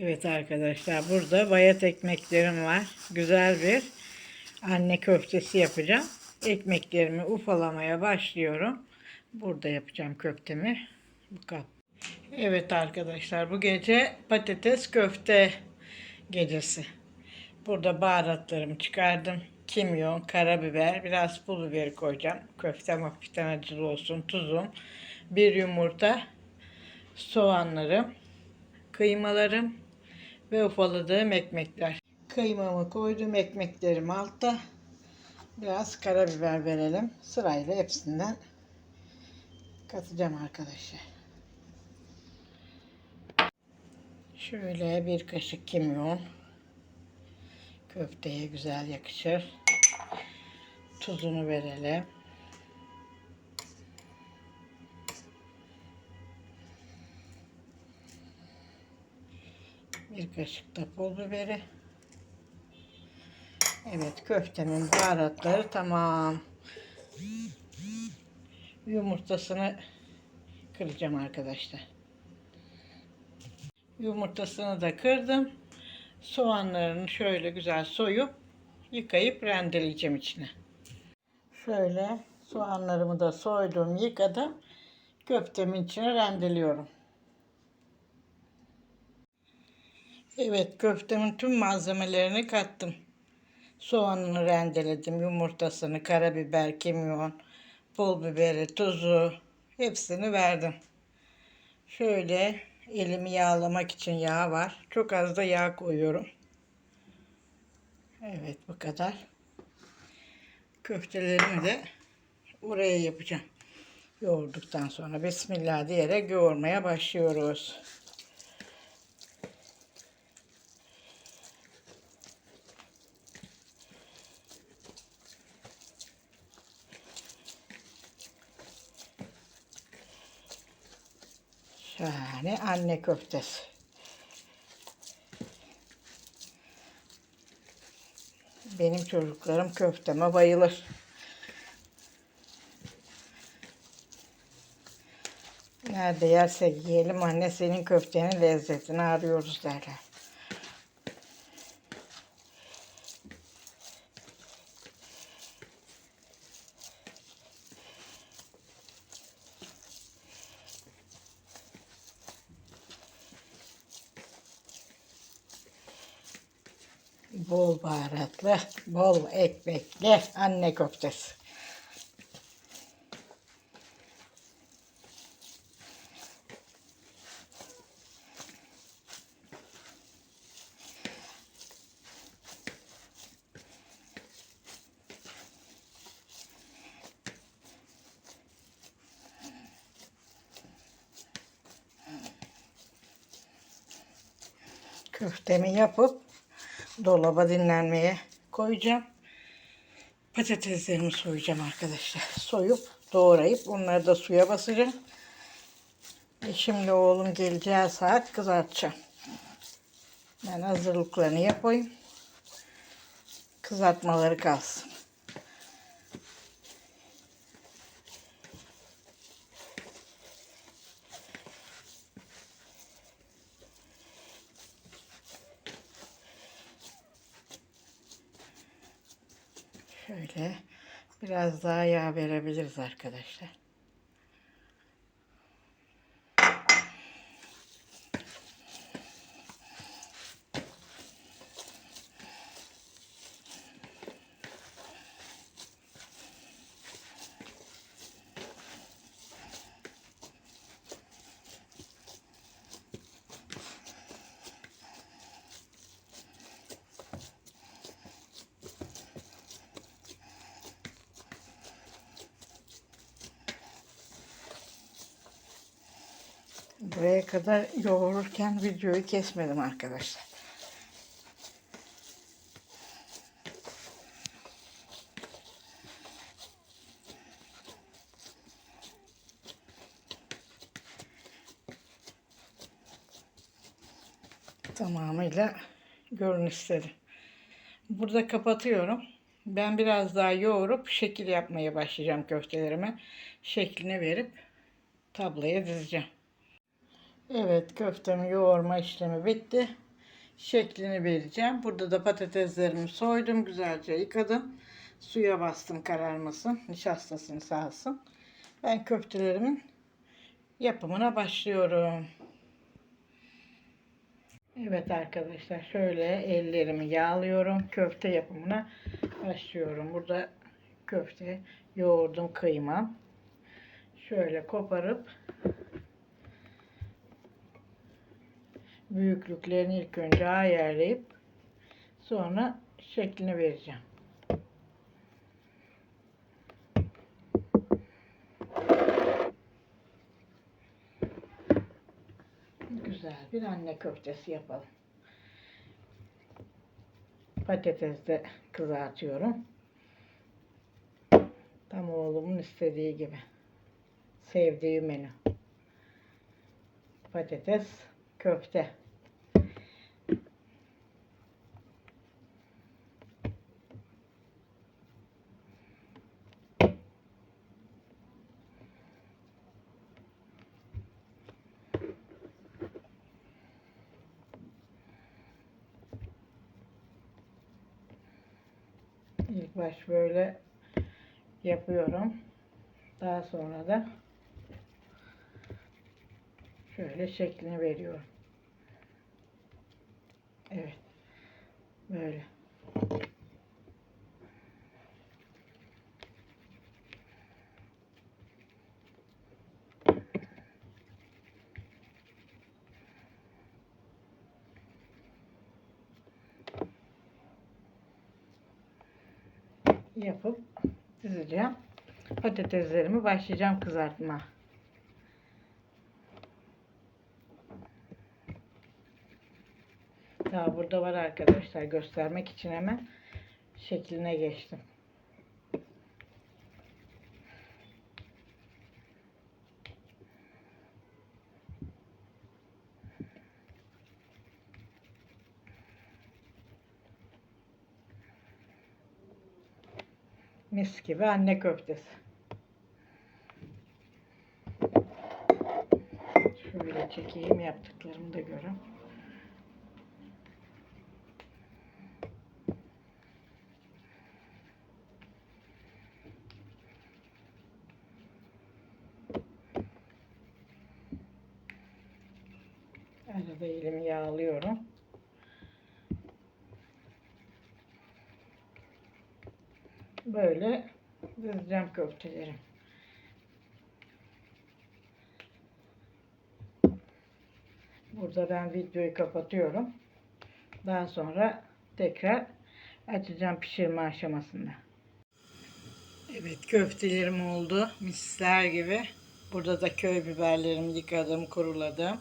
Evet arkadaşlar burada bayat ekmeklerim var. Güzel bir anne köftesi yapacağım. Ekmeklerimi ufalamaya başlıyorum. Burada yapacağım köftemi. Bu kap. Evet arkadaşlar bu gece patates köfte gecesi. Burada baharatlarımı çıkardım. Kimyon, karabiber, biraz pul biber koyacağım. Köftem hafiften acılı olsun. Tuzum, bir yumurta, soğanlarım, kıymalarım ve ufaladığım ekmekler. Kıymamı koydum, ekmeklerim altta. Biraz karabiber verelim. Sırayla hepsinden katacağım arkadaşlar. Şöyle bir kaşık kimyon. Köfteye güzel yakışır. Tuzunu verelim. Bir kaşık da pul biberi. Evet köftemin baharatları tamam. Yumurtasını kıracağım arkadaşlar. Yumurtasını da kırdım. Soğanlarını şöyle güzel soyup yıkayıp rendeleyeceğim içine. Şöyle soğanlarımı da soydum, yıkadım. Köftemin içine rendeliyorum. Evet, köftemin tüm malzemelerini kattım. Soğanını rendeledim, yumurtasını, karabiber, kimyon, pul biberi, tuzu hepsini verdim. Şöyle elimi yağlamak için yağ var. Çok az da yağ koyuyorum. Evet bu kadar. Köftelerimi de oraya yapacağım. Yoğurduktan sonra Bismillah diyerek yoğurmaya başlıyoruz. Şahane anne köftesi. Benim çocuklarım köfteme bayılır. Nerede yersek yiyelim anne senin köftenin lezzetini arıyoruz derler. Bol baharatlı, bol ekmekli anne köftesi. Köftemi yapıp dolaba dinlenmeye koyacağım. Patateslerimi soyacağım arkadaşlar. Soyup doğrayıp onları da suya basacağım. Eşimle oğlum geleceği saat kızartacağım. Ben hazırlıklarını yapayım. Kızartmaları kalsın. Şöyle biraz daha yağ verebiliriz arkadaşlar. Buraya kadar yoğururken videoyu kesmedim arkadaşlar. Tamamıyla görünüşleri. Burada kapatıyorum. Ben biraz daha yoğurup şekil yapmaya başlayacağım köftelerime. Şeklini verip tabloya dizeceğim. Evet köftemi yoğurma işlemi bitti. Şeklini vereceğim. Burada da patateslerimi soydum. Güzelce yıkadım. Suya bastım kararmasın. Nişastasını sağsın. Ben köftelerimin yapımına başlıyorum. Evet arkadaşlar şöyle ellerimi yağlıyorum. Köfte yapımına başlıyorum. Burada köfte yoğurdum kıymam. Şöyle koparıp büyüklüklerini ilk önce ayarlayıp sonra şeklini vereceğim. Güzel bir anne köftesi yapalım. Patates de kızartıyorum. Tam oğlumun istediği gibi. Sevdiği menü. Patates, köfte. İlk baş böyle yapıyorum. Daha sonra da şöyle şeklini veriyorum. Evet. Böyle. Yapıp dizeceğim. Patateslerimi başlayacağım kızartma. Daha burada var arkadaşlar göstermek için hemen şekline geçtim. Mis gibi anne köftesi. Şöyle çekeyim yaptıklarımı da görün. Arada elimi yağlıyorum. Böyle dizeceğim köfteleri. Burada ben videoyu kapatıyorum. Daha sonra tekrar açacağım pişirme aşamasında. Evet köftelerim oldu. Misler gibi. Burada da köy biberlerimi yıkadım, kuruladım.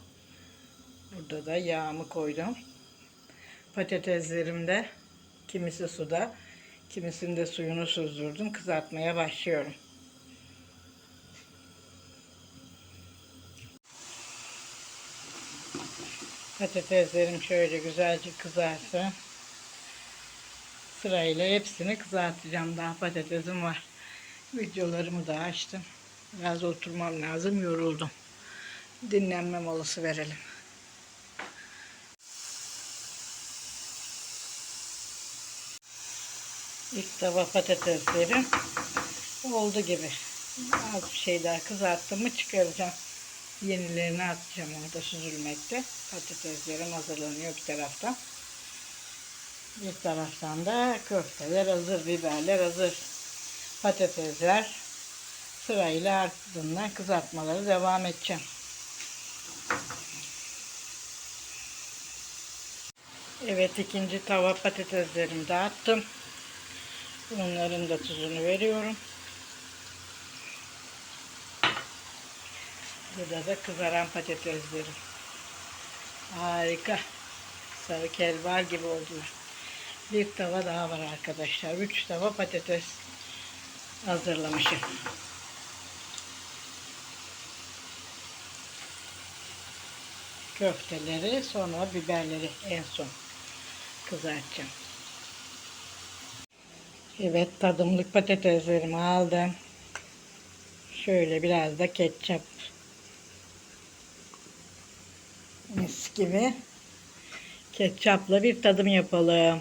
Burada da yağımı koydum. Patateslerim de kimisi suda, kimisinde suyunu süzdürdüm. Kızartmaya başlıyorum. Patateslerim şöyle güzelce kızarsın. Sırayla hepsini kızartacağım. Daha patatesim var. Videolarımı da açtım. Biraz oturmam lazım. Yoruldum. Dinlenme molası verelim. İlk tava patateslerim oldu gibi. Az bir şey daha kızarttım mı çıkaracağım. Yenilerini atacağım orada süzülmekte. Patateslerim hazırlanıyor bir taraftan. Bir taraftan da köfteler hazır, biberler hazır. Patatesler sırayla ardından kızartmaları devam edeceğim. Evet ikinci tava patateslerimi dağıttım. Bunların da tuzunu veriyorum. Burada da kızaran patateslerim. Harika. Sarı kelbar gibi oldular. Bir tava daha var arkadaşlar. Üç tava patates hazırlamışım. Köfteleri sonra biberleri en son kızartacağım. Evet tadımlık patateslerimi aldım. Şöyle biraz da ketçap Mis gibi. Ketçapla bir tadım yapalım.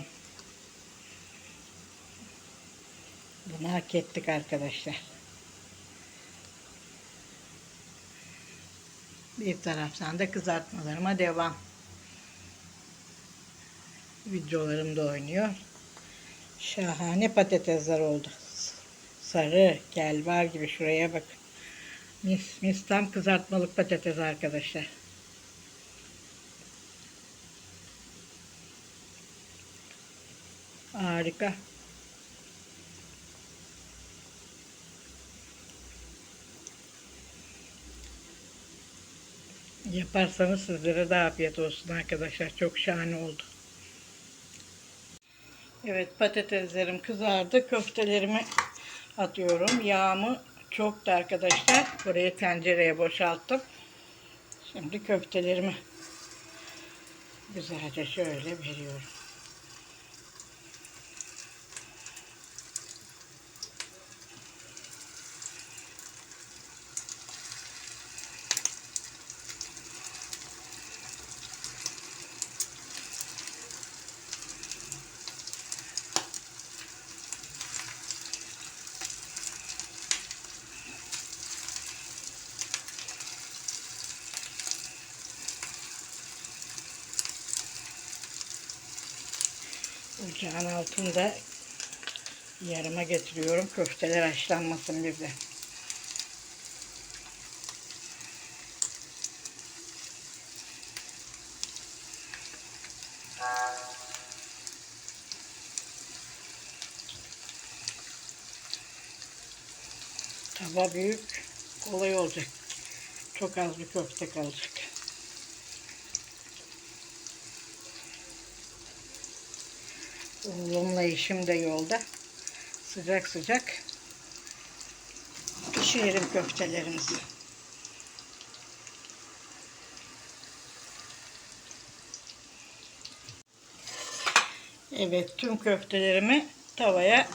Bunu hak ettik arkadaşlar. Bir taraftan da kızartmalarıma devam. Videolarım da oynuyor. Şahane patatesler oldu. Sarı, gelbar gibi şuraya bak. Mis mis tam kızartmalık patates arkadaşlar. Harika. Yaparsanız sizlere de afiyet olsun arkadaşlar. Çok şahane oldu. Evet patateslerim kızardı. Köftelerimi atıyorum. Yağımı çok da arkadaşlar. Buraya tencereye boşalttım. Şimdi köftelerimi güzelce şöyle veriyorum. Ocağın altında yarıma getiriyorum. Köfteler haşlanmasın bir de. Tava büyük, kolay olacak. Çok az bir köfte kalacak. Oğlumla işim de yolda. Sıcak sıcak pişirelim köftelerimizi. Evet tüm köftelerimi tavaya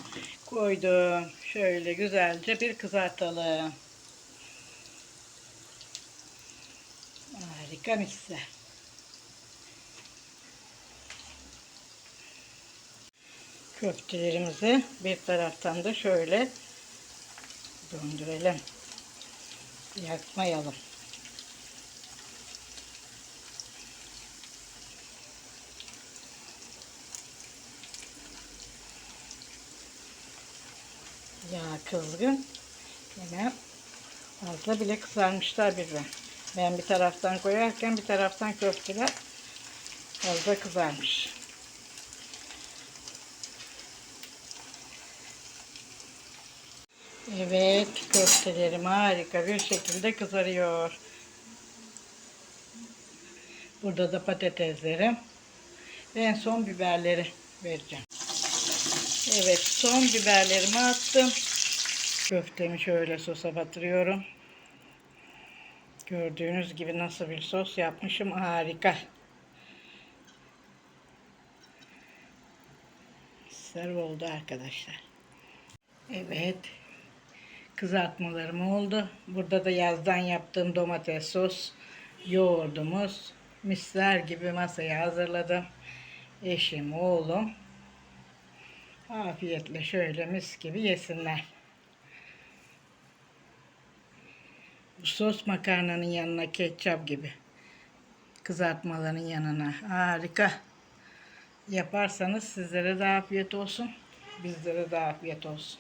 koydum. Şöyle güzelce bir kızartalım. Harika misler. Köftelerimizi bir taraftan da şöyle döndürelim. Yakmayalım. Yağ kızgın. Yine fazla bile kızarmışlar birden. Ben bir taraftan koyarken bir taraftan köfteler fazla kızarmış. Evet, köftelerim harika bir şekilde kızarıyor. Burada da patateslerim. Ve en son biberleri vereceğim. Evet, son biberlerimi attım. Köftemi şöyle sosa batırıyorum. Gördüğünüz gibi nasıl bir sos yapmışım. Harika. Serv oldu arkadaşlar. Evet, kızartmalarım oldu. Burada da yazdan yaptığım domates sos, yoğurdumuz, misler gibi masayı hazırladım. Eşim, oğlum afiyetle şöyle mis gibi yesinler. Sos makarnanın yanına ketçap gibi. Kızartmaların yanına. Harika. Yaparsanız sizlere de afiyet olsun. Bizlere de afiyet olsun.